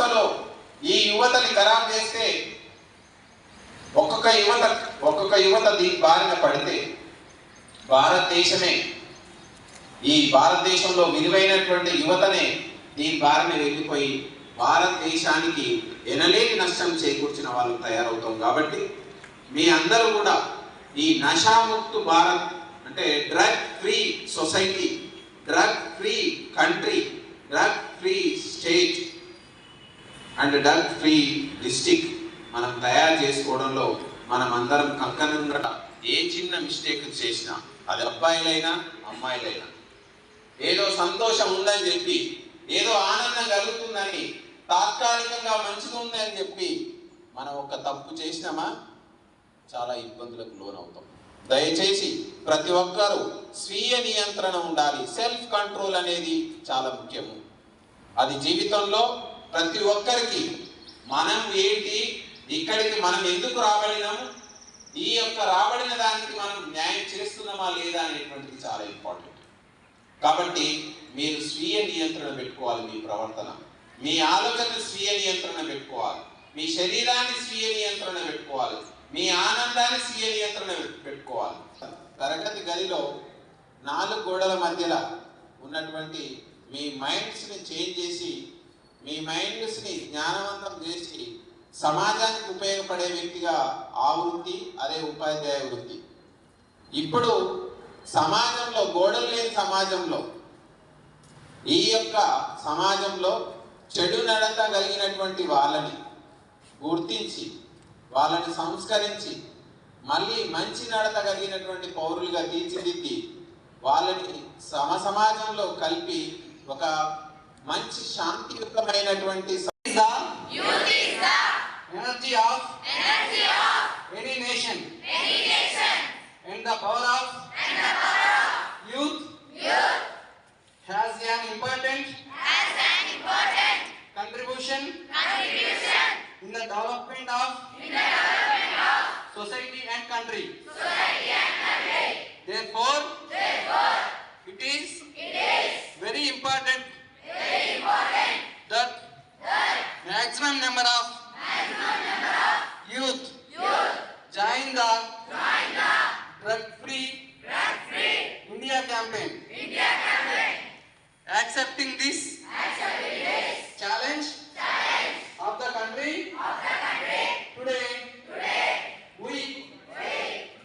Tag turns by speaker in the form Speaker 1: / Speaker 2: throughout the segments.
Speaker 1: వ్యవస్థలో ఈ యువతని ఖరాబ్ చేస్తే ఒక్కొక్క యువత ఒక్కొక్క యువత దీని బారిన పడితే భారతదేశమే ఈ భారతదేశంలో విలువైనటువంటి యువతనే దీని బారిన వెళ్ళిపోయి భారతదేశానికి ఎనలేని నష్టం చేకూర్చిన వాళ్ళు తయారవుతాం కాబట్టి మీ అందరూ కూడా ఈ నషాముక్తు భారత్ అంటే drug free society drug free country drug free state and drug free district మనం తయారు చేసుకోవడంలో మనం అందరం కంకణంగా ఏ చిన్న మిస్టేక్ చేసినా అది అబ్బాయిలైనా అమ్మాయిలైనా. ఏదో సంతోషం ఉందని చెప్పి ఏదో ఆనందం కలుగుతుందని తాత్కాలికంగా మంచిగా ఉందని చెప్పి మనం ఒక తప్పు చేసినామా? చాలా ఇబ్బందులకు లోనవుతాం. దయచేసి ప్రతి ఒక్కరూ స్వీయ నియంత్రణ ఉండాలి. సెల్ఫ్ కంట్రోల్ అనేది చాలా ముఖ్యము. అది జీవితంలో ప్రతి ఒక్కరికి మనం ఏంటి? ఇక్కడికి మనం ఎందుకు రాబడినాము? ఈ యొక్క రాబడిన దానికి మనం న్యాయం చేస్తున్నామా లేదా అనేటువంటిది చాలా ఇంపార్టెంట్ కాబట్టి మీరు స్వీయ నియంత్రణ పెట్టుకోవాలి మీ ప్రవర్తన. మీ ఆలోచన స్వీయ నియంత్రణ పెట్టుకోవాలి. మీ శరీరాన్ని స్వీయ నియంత్రణ పెట్టుకోవాలి. మీ ఆనందాన్ని స్వీయ నియంత్రణ పెట్టుకోవాలి. తరగతి గదిలో నాలుగు గోడల మధ్యలో ఉన్నటువంటి మీ మైండ్స్ని చేంజ్ చేసి మైండ్స్ని జ్ఞానవంతం చేసి సమాజానికి ఉపయోగపడే వ్యక్తిగా ఆ వృత్తి అదే ఉపాధ్యాయ వృత్తి. ఇప్పుడు సమాజంలో గోడలు లేని సమాజంలో ఈ యొక్క సమాజంలో చెడు నడత కలిగినటువంటి వాళ్ళని గుర్తించి వాళ్ళని సంస్కరించి మళ్ళీ మంచి నడత కలిగినటువంటి పౌరులుగా తీర్చిదిద్ది వాళ్ళని సమ సమాజంలో కలిపి ఒక మంచి శాంతియుతమైనటువంటి
Speaker 2: energy of any nation and the power of youth has an important contribution in the development of society and country. Therefore, it is very important maximum number of, maximum number of? Youth, youth. Join the, join the drug-free drug -free India campaign. India campaign. Accepting this, Accepting this. Challenge, challenge. Of the country, of the country. Today, today. We, we.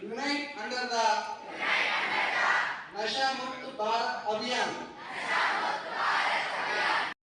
Speaker 2: Unite under the, unite under the? Nasha Mukt Bharat Abhiyan.